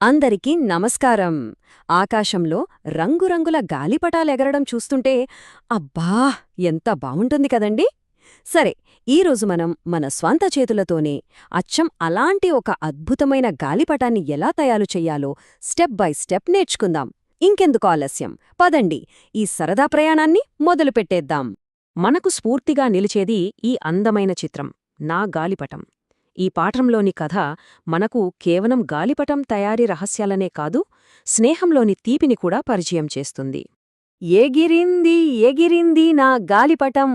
అందరికీ నమస్కారం. ఆకాశంలో రంగురంగుల గాలిపటాలెగరడం చూస్తుంటే అబ్బా! ఎంత బావుంటుంది కదండి! సరే ఈరోజు మనం మన స్వంత చేతులతోనే అచ్చం అలాంటి ఒక అద్భుతమైన గాలిపటాన్ని ఎలా తయారు చెయ్యాలో స్టెప్ బై స్టెప్ నేర్చుకుందాం. ఇంకెందుకు ఆలస్యం? పదండి ఈ సరదా ప్రయాణాన్ని మొదలుపెట్టేద్దాం. మనకు స్ఫూర్తిగా నిలిచేది ఈ అందమైన చిత్రం నా గాలిపటం. ఈ పాఠంలోని కథ మనకు కేవలం గాలిపటం తయారీ రహస్యాలనే కాదు స్నేహంలోని తీపిని కూడా పరిచయం చేస్తుంది. ఎగిరింది ఎగిరింది నా గాలిపటం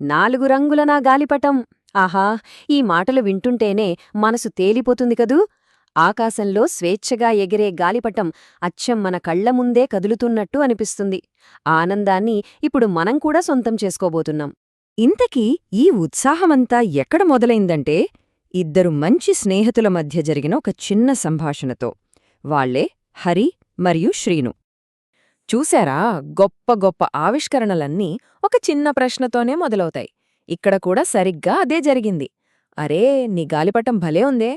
నాలుగు రంగుల నా గాలిపటం. ఆహా ఈ మాటలు వింటుంటేనే మనసు తేలిపోతుంది కదూ? ఆకాశంలో స్వేచ్ఛగా ఎగిరే గాలిపటం అచ్చం మన కళ్ళ ముందే కదులుతున్నట్టు అనిపిస్తుంది. ఆనందాన్ని ఇప్పుడు మనం కూడా సొంతం చేసుకోబోతున్నాం. ఇంతకీ ఈ ఉత్సాహమంతా ఎక్కడ మొదలైందంటే ఇద్దరు మంచి స్నేహితుల మధ్య జరిగిన ఒక చిన్న సంభాషణతో. వాళ్ళే హరి మరియు శ్రీను. చూశారా? గొప్ప గొప్ప ఆవిష్కరణలన్నీ ఒక చిన్న ప్రశ్నతోనే మొదలవుతాయి. ఇక్కడ కూడా సరిగ్గా అదే జరిగింది. అరే నీ గాలిపటం భలే ఉందే.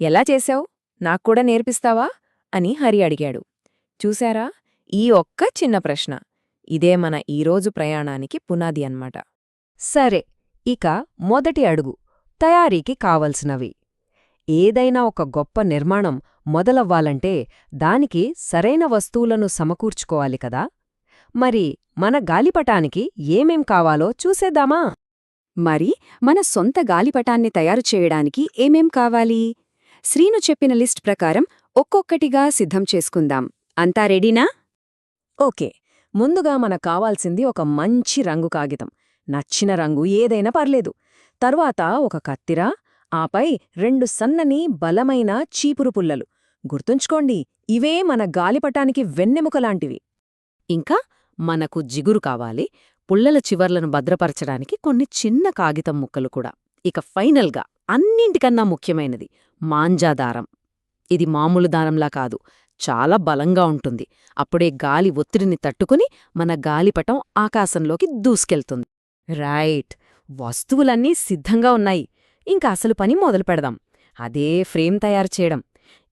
ఎలా చేశావు? నాక్కూడా నేర్పిస్తావా? అని హరి అడిగాడు. చూశారా? ఈ ఒక్క చిన్న ప్రశ్న. ఇదే మన ఈరోజు ప్రయాణానికి పునాది అన్నమాట. సరే ఇక మొదటి అడుగు. తయారీకి కావలసినవి. ఏదైనా ఒక గొప్ప నిర్మాణం మొదలవ్వాలంటే దానికి సరైన వస్తువులను సమకూర్చుకోవాలి కదా? మరి మన గాలిపటానికి ఏమేం కావాలో చూసేద్దామా? మరి మన సొంత గాలిపటాన్ని తయారు చేయడానికి ఏమేం కావాలి? శ్రీను చెప్పిన లిస్ట్ ప్రకారం ఒక్కొక్కటిగా సిద్ధం చేసుకుందాం. అంతా రెడీనా? ఓకే. ముందుగా మనకు కావాల్సింది ఒక మంచి రంగు కాగితం. నచ్చిన రంగు ఏదైనా పర్లేదు. తర్వాత ఒక కత్తిర ఆపై రెండు సన్నని బలమైన చీపురు పుల్లలు. గుర్తుంచుకోండి ఇవే మన గాలిపటానికి వెన్నెముకలాంటివి ఇంకా మనకు జిగురు కావాలి పుల్లల చివర్లను భద్రపరచడానికి కొన్ని చిన్న కాగితం ముక్కలు కూడా. ఇక ఫైనల్గా అన్నింటికన్నా ముఖ్యమైనది మాంజాదారం. ఇది మామూలు దారంలా కాదు చాలా బలంగా ఉంటుంది. అప్పుడే గాలి ఒత్తిడిని తట్టుకుని మన గాలిపటం ఆకాశంలోకి దూసుకెళ్తుంది. రైట్ వస్తువులన్నీ సిద్ధంగా ఉన్నాయి. ఇంక అసలు పని మొదలు పెడదాం. అదే ఫ్రేమ్ తయారు చేయడం.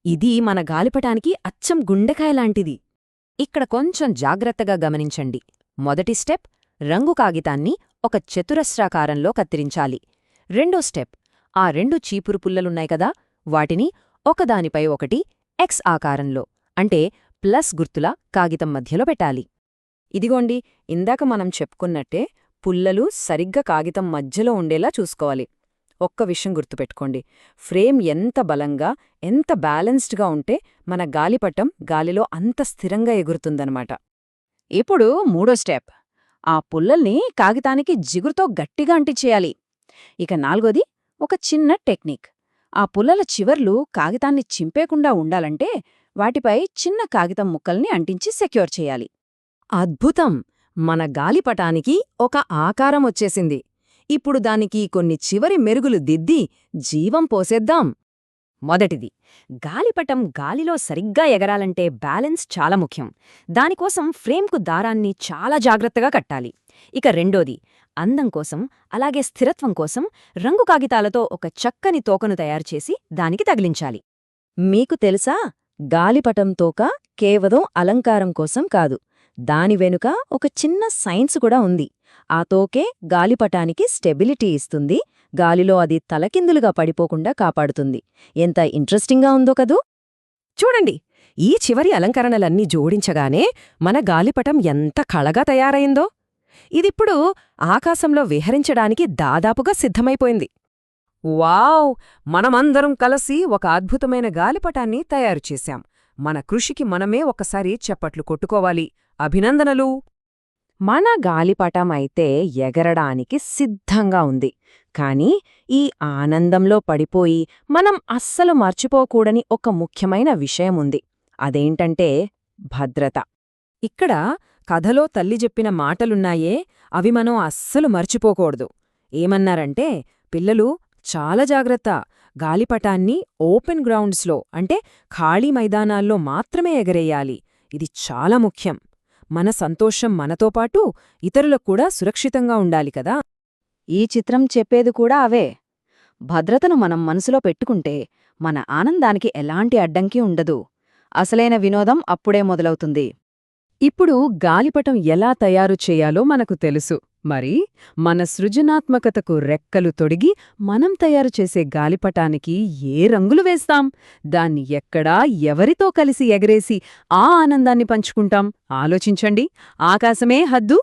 ఇది మన గాలిపటానికి అచ్చం గుండెకాయలాంటిది ఇక్కడ కొంచెం జాగ్రత్తగా గమనించండి. మొదటి స్టెప్ రంగు కాగితాన్ని ఒక చతురస్రాకారంలో కత్తిరించాలి. రెండో స్టెప్ ఆ రెండు చీపురు పుల్లలున్నాయి కదా వాటిని ఒకదానిపై ఒకటి ఎక్స్ ఆకారంలో అంటే ప్లస్ గుర్తుల కాగితం మధ్యలో పెట్టాలి. ఇదిగోండి ఇందాక మనం చెప్పుకున్నట్టే పుల్లలు సరిగ్గా కాగితం మధ్యలో ఉండేలా చూసుకోవాలి. ఒక్క విషయం గుర్తుపెట్టుకోండి. ఫ్రేమ్ ఎంత బలంగా ఎంత బ్యాలెన్స్డ్గా ఉంటే మన గాలిపటం గాలిలో అంత స్థిరంగా ఎగురుతుందనమాట ఇప్పుడు మూడో స్టెప్. ఆ పుల్లల్ని కాగితానికి జిగురుతో గట్టిగా అంటిచేయాలి ఇక నాలుగోది ఒక చిన్న టెక్నిక్. ఆ పుల్లల చివర్లు కాగితాన్ని చింపేకుండా ఉండాలంటే వాటిపై చిన్న కాగితం ముక్కల్ని అంటించి సెక్యూర్ చేయాలి. అద్భుతం! మన గాలిపటానికి ఒక ఆకారం వచ్చేసింది. ఇప్పుడు దానికి కొన్ని చివరి మెరుగులు దిద్ది జీవం పోసేద్దాం. మొదటిది గాలిపటం గాలిలో సరిగ్గా ఎగరాలంటే బ్యాలెన్స్ చాలా ముఖ్యం. దానికోసం ఫ్రేమ్కు దారాన్ని చాలా జాగ్రత్తగా కట్టాలి. ఇక రెండోది అందం కోసం అలాగే స్థిరత్వం కోసం రంగు కాగితాలతో ఒక చక్కని తోకను తయారుచేసి దానికి తగిలించాలి. మీకు తెలుసా గాలిపటం తోక కేవలం అలంకారం కోసం కాదు దాని వెనుక ఒక చిన్న సైన్స్ కూడా ఉంది. ఆ తోకే గాలిపటానికి స్టెబిలిటీ ఇస్తుంది. గాలిలో అది తలకిందులుగా పడిపోకుండా కాపాడుతుంది. ఎంత ఇంట్రెస్టింగ్గా ఉందో కదూ! చూడండి ఈ చివరి అలంకరణలన్నీ జోడించగానే మన గాలిపటం ఎంత కళగా తయారైందో! ఇదిప్పుడు ఆకాశంలో విహరించడానికి దాదాపుగా సిద్ధమైపోయింది. వావ్! మనమందరం కలిసి ఒక అద్భుతమైన గాలిపటాన్ని తయారుచేశాం మన కృషికి మనమే ఒకసారి చప్పట్లు కొట్టుకోవాలి. అభినందనలు. మన గాలిపటం అయితే ఎగరడానికి సిద్ధంగా ఉంది. కానీ ఈ ఆనందంలో పడిపోయి మనం అస్సలు మర్చిపోకూడని ఒక ముఖ్యమైన విషయముంది అదేంటంటే భద్రత. ఇక్కడ కథలో తల్లి చెప్పిన మాటలున్నాయే అవి మనం అస్సలు మర్చిపోకూడదు. ఏమన్నారంటే పిల్లలు చాలా జాగ్రత్త. గాలిపటాన్ని ఓపెన్ గ్రౌండ్స్లో అంటే ఖాళీ మైదానాల్లో మాత్రమే ఎగరేయాలి. ఇది చాలా ముఖ్యం. మన సంతోషం మనతో పాటు ఇతరులకు కూడా సురక్షితంగా ఉండాలి కదా? ఈ చిత్రం చెప్పేది కూడా అవే. భద్రతను మనం మనసులో పెట్టుకుంటే మన ఆనందానికి ఎలాంటి అడ్డంకి ఉండదు. అసలైన వినోదం అప్పుడే మొదలవుతుంది. ఇప్పుడు గాలిపటం ఎలా తయారు చేయాలో మనకు తెలుసు. మరి మన సృజనాత్మకతకు రెక్కలు తొడిగి మనం తయారు చేసే గాలిపటానికి ఏ రంగులు వేస్తాం? దాన్ని ఎక్కడా ఎవరితో కలిసి ఎగరేసి ఆ ఆనందాన్ని పంచుకుంటాం? ఆలోచించండి. ఆకాశమే హద్దు